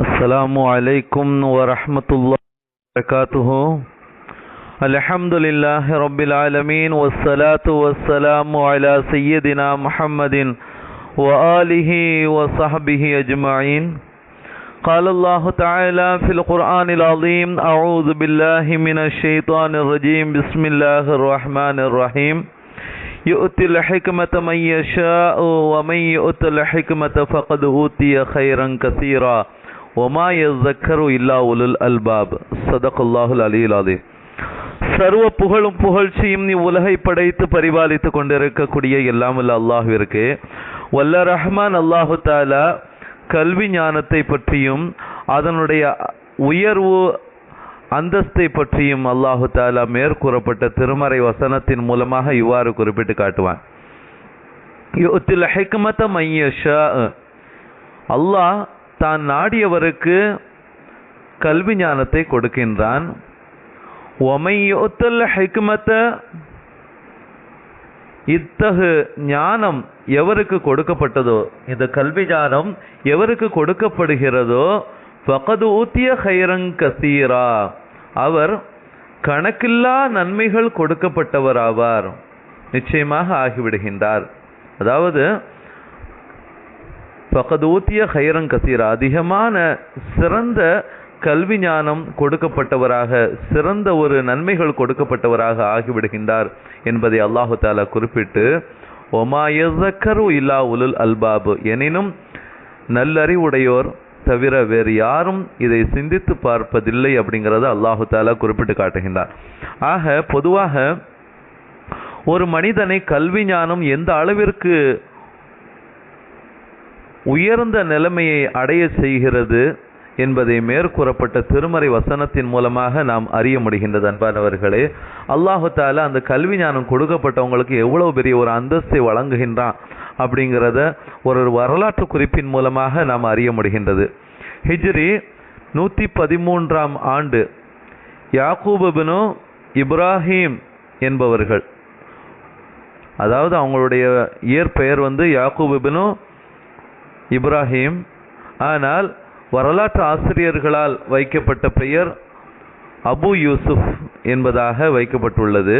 السلام عليكم ورحمة الله وبركاته. الحمد لله رب العالمين والصلاة والسلام على سيدنا محمد وآله وصحبه أجمعين قال الله تعالى في القرآن العظيم أعوذ بالله من الشيطان الرجيم بسم الله الرحمن الرحيم يؤتي الحكمة من يشاء ومن يؤت الحكمة فقد أوتي خيرا كثيرا ஒமா எஸ்ஸக்கரு இல்லா உலுல் அல்பாப் சதகுல்லாஹுல் அலில் அலி சர்வ புகழும் புகழ்ச்சியும் நீ உலகை படைத்து பரிபாலித்து கொண்டிருக்கக்கூடிய எல்லாம் அல்ல அல்லாஹிற்கு வல்ல ரஹ்மான் அல்லாஹு தாலா கல்வி ஞானத்தை பற்றியும் அதனுடைய உயர்வு அந்தஸ்தை பற்றியும் அல்லாஹு தாலா மேற்கூறப்பட்ட திருமறை வசனத்தின் மூலமாக இவ்வாறு குறிப்பிட்டு காட்டுவான் அல்லாஹ் தான் நாடியவருக்கு கல்வி ஞானத்தை கொடுக்கின்றான். ஒமையோத்தல் ஹிக்மத இத்தகு ஞானம் எவருக்கு கொடுக்கப்பட்டதோ இந்த கல்வி ஞானம் எவருக்கு கொடுக்கப்படுகிறதோ ஃபகது ஊத்திய ஹைரங் கசீரா அவர் கணக்கில்லா நன்மைகள் கொடுக்கப்பட்டவர் ஆவார் நிச்சயமாக ஆகிவிடுகின்றார். அதாவது ஃபகது ஹைரங் கசீரா அதிகமான சிறந்த கல்வி ஞானம் கொடுக்கப்பட்டவராக சிறந்த ஒரு நன்மைகள் கொடுக்கப்பட்டவராக ஆகிவிடுகின்றார் என்பதை அல்லாஹு தாலா குறிப்பிட்டு ஒமாயசக்கரு இல்லா உலுல் அல்பாபு. எனினும் நல்லறிவுடையோர் தவிர வேறு யாரும் இதை சிந்தித்து பார்ப்பதில்லை அப்படிங்கிறத அல்லாஹு தாலா குறிப்பிட்டு காட்டுகின்றார். ஆக பொதுவாக ஒரு மனிதனை கல்வி ஞானம் எந்த அளவிற்கு உயர்ந்த நிலைமையை அடைய செய்கிறது என்பதை மேற்கூறப்பட்ட திருமறை வசனத்தின் மூலமாக நாம் அறிய முடிகின்றது அன்பானவர்களே. அல்லாஹு தாலா அந்த கல்வி ஞானம் கொடுக்கப்பட்டவங்களுக்கு எவ்வளவு பெரிய ஒரு அந்தஸ்தை வழங்குகின்றான் அப்படிங்கிறத ஒரு வரலாற்று குறிப்பின் மூலமாக நாம் அறிய முடிகின்றது. ஹிஜ்ரி நூற்றி பதிமூன்றாம் ஆண்டு யாக்கூபபினு இப்ராஹிம் என்பவர்கள். அதாவது அவங்களுடைய இயற்பெயர் வந்து யாக்கூபபினு இப்ராஹிம். ஆனால் வரலாற்று ஆசிரியர்களால் வைக்கப்பட்ட பெயர் அபு யூசுப் என்பதாக வைக்கப்பட்டுள்ளது.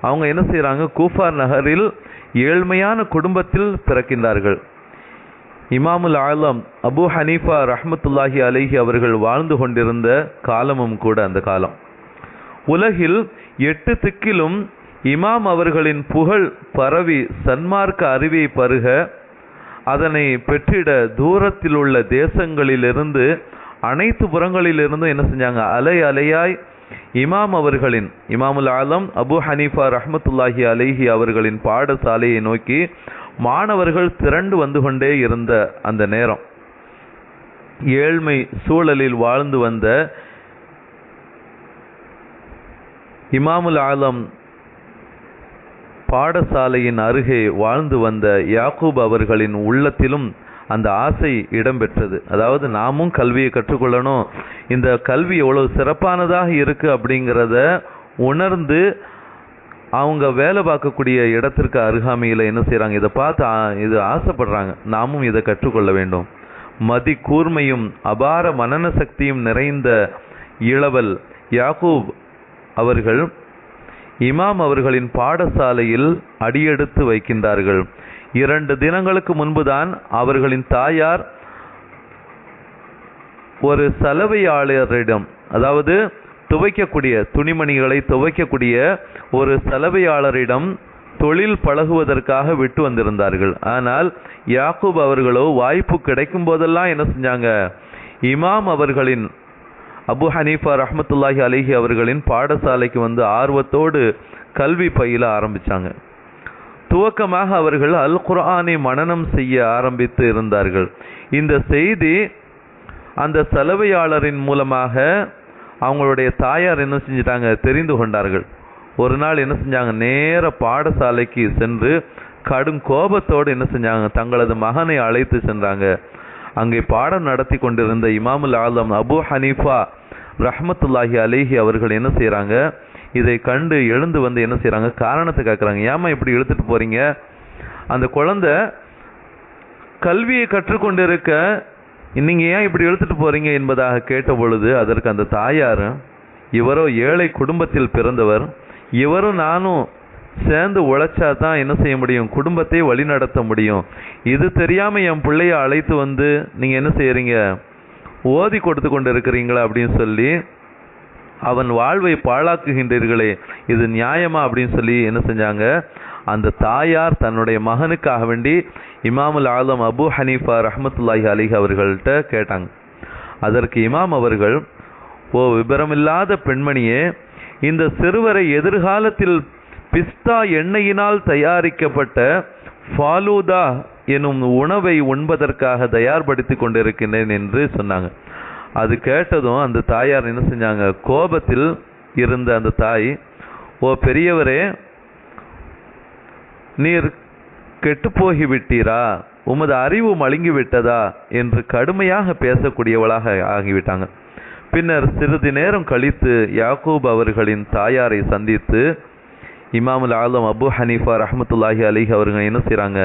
அவங்க என்ன செய்கிறாங்க கூஃபார் நகரில் ஏழ்மையான குடும்பத்தில் பிறக்கின்றார்கள். இமாமுல் ஆலம் அபு ஹனீஃபா ரஹமத்துல்லாஹி அலைஹி அவர்கள் வாழ்ந்து கொண்டிருந்த காலமும் கூட அந்த காலம். உலகில் எட்டு திக்கிலும் இமாம் அவர்களின் புகழ் பரவி சன்மார்க்க அறிவை பருக அதனை பெற்றிட தூரத்தில் உள்ள தேசங்களிலிருந்து அனைத்து புறங்களிலிருந்தும் என்ன செஞ்சாங்க? அலை அலையாய் இமாம் அவர்களின் இமாமுல் ஆலம் அபு ஹனீஃபா ரஹமத்துல்லாஹி அலைஹி அவர்களின் பாடசாலையை நோக்கி மாணவர்கள் திரண்டு வந்து கொண்டே இருந்த அந்த நேரம். ஏழ்மை சூழலில் வாழ்ந்து வந்த இமாமுல் ஆலம் பாடசாலையின் அருகே வாழ்ந்து வந்த யாக்கூப் அவர்களின் உள்ளத்திலும் அந்த ஆசை இடம்பெற்றது. அதாவது நாமும் கல்வியை கற்றுக்கொள்ளணும். இந்த கல்வி எவ்வளோ சிறப்பானதாக இருக்குது அப்படிங்கிறத உணர்ந்து அவங்க வேலை பார்க்கக்கூடிய இடத்திற்கு அருகாமையில் என்ன செய்கிறாங்க இதை பார்த்து இது ஆசைப்படுறாங்க. நாமும் இதை கற்றுக்கொள்ள வேண்டும். மதி கூர்மையும் அபார மனன சக்தியும் நிறைந்த இளவல் யாகூப் அவர்கள் இமாம் அவர்களின் பாடசாலையில் அடியெடுத்து வைக்கின்றார்கள். இரண்டு தினங்களுக்கு முன்புதான் அவர்களின் தாயார் ஒரு சலவையாளரிடம் அதாவது துவைக்கக்கூடிய துணிமணிகளை துவைக்கக்கூடிய ஒரு சலவையாளரிடம் தொழில் பழகுவதற்காக விட்டு வந்திருந்தார்கள். ஆனால் யாக்கூப் அவர்களோ வாய்ப்பு கிடைக்கும் போதெல்லாம் என்ன செஞ்சாங்க? இமாம் அவர்களின் அபு ஹனீஃபா ரஹமத்துல்லாஹி அலிஹி அவர்களின் பாடசாலைக்கு வந்து ஆர்வத்தோடு கல்வி பயில ஆரம்பித்தாங்க துவக்கமாக அவர்கள் அல் குர்ஆனை மனனம் செய்ய ஆரம்பித்து இருந்தார்கள். இந்த செய்தி அந்த சலவையாளரின் மூலமாக அவங்களுடைய தாயார் என்ன செஞ்சிட்டாங்க? தெரிந்து கொண்டார்கள். ஒரு நாள் என்ன செஞ்சாங்க? நேர பாடசாலைக்கு சென்று கடும் கோபத்தோடு என்ன செஞ்சாங்க? தங்களது மகனை அழைத்து சென்றாங்க. அங்கே பாடம் நடத்தி கொண்டிருந்த இமாமுல் ஆலம் அபு ஹனீஃபா ரஹமத்துல்லாஹி அலேஹி அவர்கள் என்ன செய்கிறாங்க இதை கண்டு எழுந்து வந்து என்ன செய்கிறாங்க காரணத்தை கேட்குறாங்க ஏமா இப்படி இழுத்துட்டு போகிறீங்க அந்த குழந்தை கல்வியை கற்றுக்கொண்டிருக்க நீங்கள் ஏன் இப்படி இழுத்துட்டு போகிறீங்க என்பதாக கேட்ட பொழுது அதற்கு அந்த தாயார் இவரோ ஏழை குடும்பத்தில் பிறந்தவர் இவரும் நானும் சேர்ந்து உழைச்சா தான் என்ன செய்ய முடியும்? குடும்பத்தை வழிநடத்த முடியும். இது தெரியாமல் என் பிள்ளைய அழைத்து வந்து நீங்கள் என்ன செய்கிறீங்க ஓதி கொடுத்து கொண்டு இருக்கிறீங்களா அப்படின்னு சொல்லி அவன் வாழ்வை பாழாக்குகின்றீர்களே இது நியாயமா அப்படின்னு சொல்லி என்ன செஞ்சாங்க? அந்த தாயார் தன்னுடைய மகனுக்காக வேண்டி இமாமுல் ஆலம் அபு ஹனீஃபா ரஹமத்துல்லாஹி அலிஹ் அவர்கள்ட்ட கேட்டாங்க. அதற்கு இமாம் அவர்கள் ஓ விபரமில்லாத பெண்மணியே இந்த சிறுவரை எதிர்காலத்தில் பிஸ்தா எண்ணெயினால் தயாரிக்கப்பட்ட ஃபாலூதா எனும் உணவை உண்பதற்காக தயார்படுத்தி கொண்டிருக்கின்றேன் என்று சொன்னாங்க. அது கேட்டதும் அந்த தாயார் என்ன செஞ்சாங்க? கோபத்தில் இருந்த அந்த தாய் ஓ பெரியவரே நீர் கெட்டு விட்டீரா உமது அறிவு மழுங்கி விட்டதா என்று கடுமையாக பேசக்கூடியவளாக ஆகிவிட்டாங்க. பின்னர் சிறிது நேரம் கழித்து யாக்கூப் அவர்களின் தாயாரை சந்தித்து இமாமுல் ஆலம் அபு ஹனீஃபா ரஹமத்துல்லாஹி அலிஹ் அவருங்க என்ன செய்கிறாங்க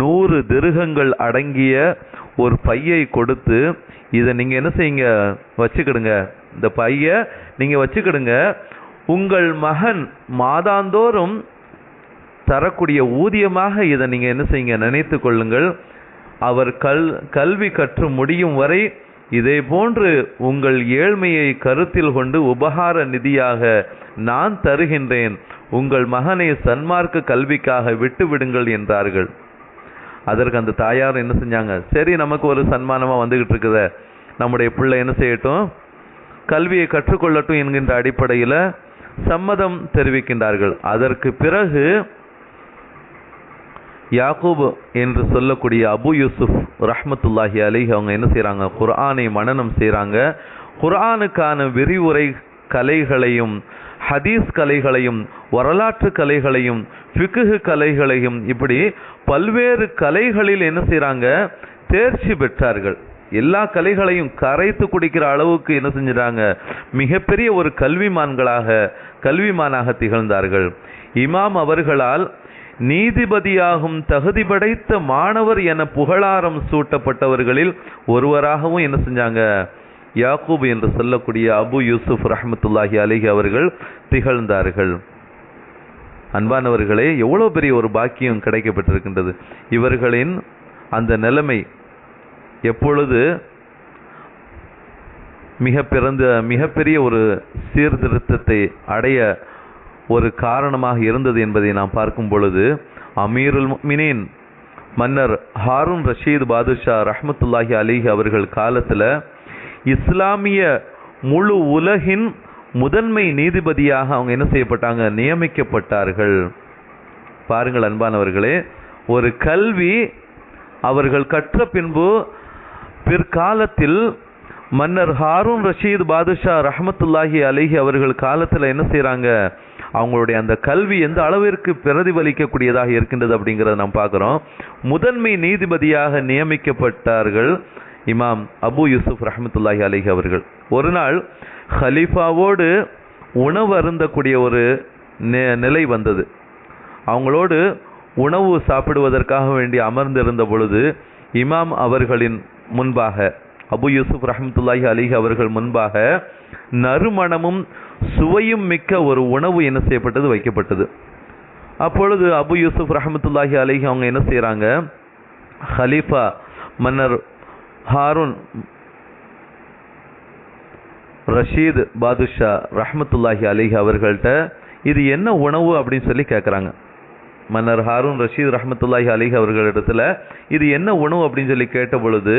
நூறு திருகங்கள் அடங்கிய ஒரு பையை கொடுத்து இதை நீங்கள் என்ன செய்யுங்க? வச்சுக்கிடுங்க. இந்த பைய நீங்கள் வச்சுக்கிடுங்க. உங்கள் மகன் மாதாந்தோறும் தரக்கூடிய ஊதியமாக இதை நீங்கள் என்ன செய்யுங்க? நினைத்து கொள்ளுங்கள். அவர் கல் கல்வி கற்று முடியும் வரை இதே போன்று உங்கள் ஏழ்மையை கருத்தில் கொண்டு உபகார நிதியாக நான் தருகின்றேன். உங்கள் மகனை சன்மார்க்க கல்விக்காக விட்டு விடுங்கள் என்றார்கள். அதற்கு அந்த தாயார் என்ன செஞ்சாங்க? சரி நமக்கு ஒரு சன்மானமா வந்துகிட்டு இருக்குத. நம்முடைய பிள்ளை என்ன செய்யட்டும்? கல்வியை கற்றுக்கொள்ளட்டும் என்கின்ற அடிப்படையில சம்மதம் தெரிவிக்கின்றார்கள். அதற்கு பிறகு யாக்கூப் என்று சொல்லக்கூடிய அபு யூசுப் ரஹ்மத்துல்லாஹி அலி அவங்க என்ன செய்கிறாங்க குர்ஆனை மனனம் செய்கிறாங்க குர்ஆனுக்கான விரிவுரை கலைகளையும் ஹதீஸ் கலைகளையும் வரலாற்று கலைகளையும் ஃபிக்ஹு கலைகளையும் இப்படி பல்வேறு கலைகளில் என்ன செய்கிறாங்க தேர்ச்சி பெற்றார்கள். எல்லா கலைகளையும் கரைத்து குடிக்கிற அளவுக்கு என்ன செஞ்சிட்டாங்க? மிகப்பெரிய ஒரு கல்விமான்களாக கல்விமானாக திகழ்ந்தார்கள். இமாம் அவர்களால் நீதிபதியாகும் தகுதி படைத்த மாணவர் என புகழாரம் சூட்டப்பட்டவர்களில் ஒருவராகவும் என்ன செஞ்சாங்க? யாக்கூப் என்று சொல்லக்கூடிய அபு யூசுப் ரஹமத்துல்லாஹி அலிஹி அவர்கள் திகழ்ந்தார்கள். அன்பானவர்களே எவ்வளோ பெரிய ஒரு பாக்கியம் கிடைக்கப்பட்டிருக்கின்றது. இவர்களின் அந்த நிலைமை எப்பொழுது மிக பிறந்த மிகப்பெரிய ஒரு சீர்திருத்தத்தை அடைய ஒரு காரணமாக இருந்தது என்பதை நாம் பார்க்கும் பொழுது அமீருல் முஃமினீன் மன்னர் ஹாரூன் ரஷீத் பாதுஷா ரஹமத்துல்லாஹி அலிஹி அவர்கள் காலத்தில் இஸ்லாமிய முழு உலகின் முதன்மை நீதிபதியாக அவங்க என்ன செய்யப்பட்டாங்க? நியமிக்கப்பட்டார்கள். பாருங்கள் அன்பானவர்களே ஒரு கல்வி அவர்கள் கற்ற பின்பு பிற்காலத்தில் மன்னர் ஹாரூன் ரஷீத் பாதுஷா ரஹமத்துல்லாஹி அலிஹி அவர்கள் காலத்தில் என்ன செய்கிறாங்க அவங்களுடைய அந்த கல்வி எந்த அளவிற்கு பிரதிபலிக்கக்கூடியதாக இருக்கின்றது அப்படிங்கிறத நாம் பார்க்குறோம். முதன்மை நீதிபதியாக நியமிக்கப்பட்டார்கள். இமாம் அபு யூசுப் ரஹமத்துல்லாஹி அலிஹி அவர்கள். ஒரு நாள் ஹலீஃபாவோடு உணவு அருந்தக்கூடிய ஒரு நிலை வந்தது. அவங்களோடு உணவு சாப்பிடுவதற்காக வேண்டி அமர்ந்திருந்த பொழுது இமாம் அவர்களின் முன்பாக அபு யூசுப் ரஹமத்துல்லாஹி அலிஹி அவர்கள் முன்பாக நறுமணமும் சுவையும் மிக்க ஒரு உணவு என்ன செய்யப்பட்டது? வைக்கப்பட்டது. அப்பொழுது அபு யூசுப் ரஹமத்துல்லாஹி அலிஹி அவங்க என்ன செய்கிறாங்க ஹலீஃபா மன்னர் ஹாரூன் ரஷீத் பாதுஷா ரஹமத்துல்லாஹி அலிஹி அவர்கள்ட்ட இது என்ன உணவு அப்படின்னு சொல்லி கேட்குறாங்க மன்னர் ஹாரூன் ரஷீத் ரஹமத்துல்லாஹி அலிஹ் அவர்களிடத்துல இது என்ன உணவு அப்படின்னு சொல்லி கேட்ட பொழுது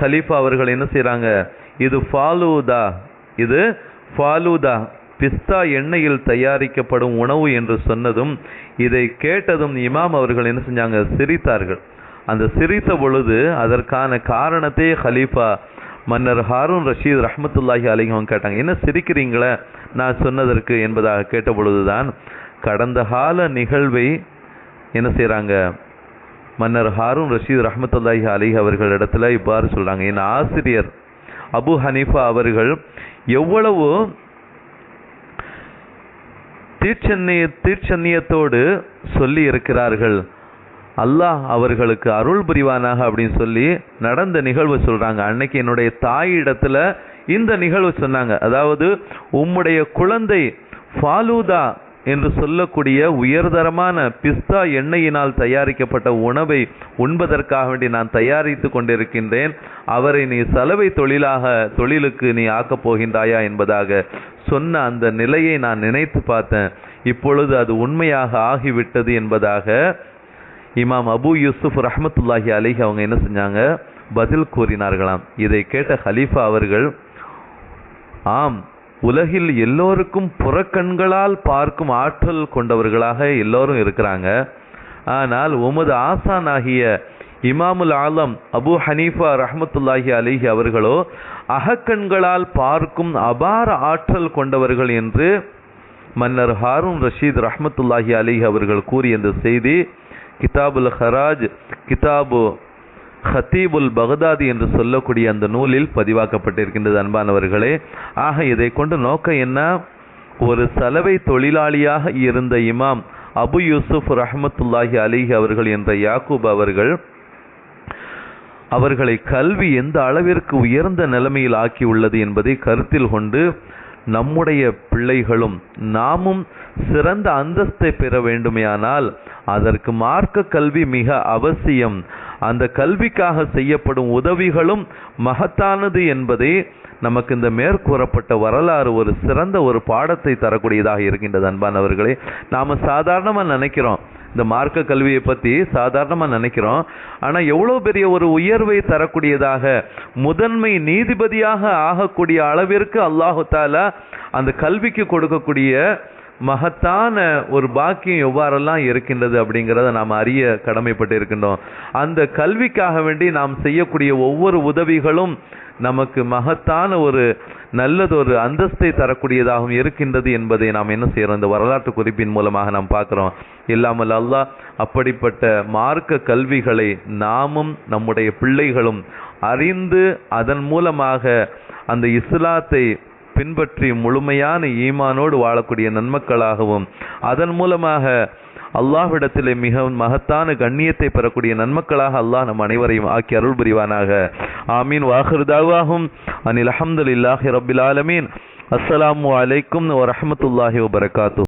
ஹலீஃபா அவர்கள் என்ன செய்கிறாங்க இது ஃபாலூதா இது ஃபாலூதா பிஸ்தா எண்ணெயில் தயாரிக்கப்படும் உணவு என்று சொன்னதும் இதை கேட்டதும் இமாம் அவர்கள் என்ன செஞ்சாங்க சிரித்தார்கள். அந்த சிரித்த பொழுது அதற்கான காரணத்தை ஹலீஃபா மன்னர் ஹாரூன் ரஷீத் ரஹமத்துல்லாஹி அலிஹி அவங்க கேட்டாங்க. என்ன சிரிக்கிறீங்களே? நான் சொன்னதற்கு என்பதாக கேட்ட பொழுதுதான் கடந்த கால நிகழ்வை என்ன செய்கிறாங்க மன்னர் ஹாரூன் ரஷீத் ரஹமத்துல்லாஹி அலீகி அவர்கள் இடத்துல இவ்வாறு சொல்கிறாங்க என் ஆசிரியர் அபு ஹனீஃபா அவர்கள் எவ்வளவு தீட்சண்ணிய தீட்சண்ணியத்தோடு சொல்லி இருக்கிறார்கள். அல்லாஹ் அவர்களுக்கு அருள் புரிவானாக அப்படின்னு சொல்லி நடந்த நிகழ்வு சொல்கிறாங்க அன்னைக்கு என்னுடைய தாயிடத்தில் இந்த நிகழ்வு சொன்னாங்க. அதாவது உம்முடைய குழந்தை ஃபாலூதா என்று சொல்லக்கூடிய உயர்தரமான பிஸ்தா எண்ணெயினால் தயாரிக்கப்பட்ட உணவை உண்பதற்காக வேண்டி நான் தயாரித்து கொண்டிருக்கின்றேன். அவரை நீ சலவை தொழிலாக தொழிலுக்கு நீ ஆக்கப் போகின்றாயா என்பதாக சொன்ன அந்த நிலையை நான் நினைத்து பார்த்தேன். இப்பொழுது அது உண்மையாக ஆகிவிட்டது என்பதாக இமாம் அபு யூசுப் ரஹமத்துல்லாஹி அலிஹி அவங்க என்ன செஞ்சாங்க? பதில் கூறினார்களாம். இதை கேட்ட ஹலீஃபா அவர்கள் ஆம் உலகில் எல்லோருக்கும் புறக்கண்களால் பார்க்கும் ஆற்றல் கொண்டவர்களாக எல்லோரும் இருக்கிறாங்க. ஆனால் உமது ஆசான் ஆகிய இமாமுல் ஆலம் அபு ஹனீஃபா ரஹமத்துல்லாஹி அலிஹி அவர்களோ அகக்கண்களால் பார்க்கும் அபார ஆற்றல் கொண்டவர்கள் என்று மன்னர் ஹாரூன் ரஷீத் ரஹமத்துல்லாஹி அலிஹி அவர்கள் கூறிய இந்த செய்தி கிதாபுல் ஹராஜ் கிதாபு ஹத்தீபுல் பகதாதி என்று சொல்லக்கூடிய அந்த நூலில் பதிவாக்கப்பட்டிருக்கின்றது அன்பானவர்களே. ஆக இதை கொண்டு நோக்கம் என்ன? ஒரு சலவை தொழிலாளியாக இருந்த இமாம் அபு யூசுப் ரஹமத்துல்லாஹி அலிஹி அவர்கள் என்ற யாக்கூப் அவர்கள் அவர்களை கல்வி எந்த அளவிற்கு உயர்ந்த நிலைமையில் ஆக்கியுள்ளது என்பதை கருத்தில் கொண்டு நம்முடைய பிள்ளைகளும் நாமும் சிறந்த அந்தஸ்தை பெற வேண்டுமேயானால் அதற்கு மார்க்க கல்வி மிக அவசியம். அந்த கல்விக்காக செய்யப்படும் உதவிகளும் மகத்தானது என்பதே நமக்கு இந்த மேற்கூறப்பட்ட வரலாறு ஒரு சிறந்த ஒரு பாடத்தை தரக்கூடியதாக இருக்கின்றது அன்பானவர்களே நாம் சாதாரணமாக நினைக்கிறோம். இந்த மார்க்க கல்வியை பற்றி சாதாரணமாக நினைக்கிறோம். ஆனால் எவ்வளோ பெரிய ஒரு உயர்வை தரக்கூடியதாக முதன்மை நீதிபதியாக ஆகக்கூடிய அளவிற்கு அல்லாஹு தாலா அந்த கல்விக்கு கொடுக்கக்கூடிய மகத்தான ஒரு பாக்கியம் எவ்வாறெல்லாம் இருக்கின்றது அப்படிங்கிறத நாம் அறிய கடமைப்பட்டு இருக்கின்றோம் அந்த கல்விக்காக வேண்டி நாம் செய்யக்கூடிய ஒவ்வொரு உதவிகளும் நமக்கு மகத்தான ஒரு நல்லதொரு அந்தஸ்தை தரக்கூடியதாகவும் இருக்கின்றது என்பதை நாம் என்ன செய்கிறோம் இந்த வரலாற்று குறிப்பின் மூலமாக நாம் பார்க்குறோம். இல்லாமல் அல்லாஹ் அப்படிப்பட்ட மார்க்க கல்விகளை நாமும் நம்முடைய பிள்ளைகளும் அறிந்து அதன் மூலமாக அந்த இஸ்லாத்தை பின்பற்றி முழுமையான ஈமானோடு வாழக்கூடிய நன்மக்களாகவும் அதன் மூலமாக அல்லாஹ்விடத்திலே மிகவும் மகத்தான கண்ணியத்தை பெறக்கூடிய நன்மக்களாக அல்லாஹ் நம் அனைவரையும் ஆக்கி அருள் புரிவானாக. ஆமீன். வாஹிருதாவாகும் அனில் அஹமதுல்லாஹி ரபில் ஆலமீன். அஸ்ஸலாமு அலைக்கும் வரஹமத்துல்லாஹி வபரகாத்து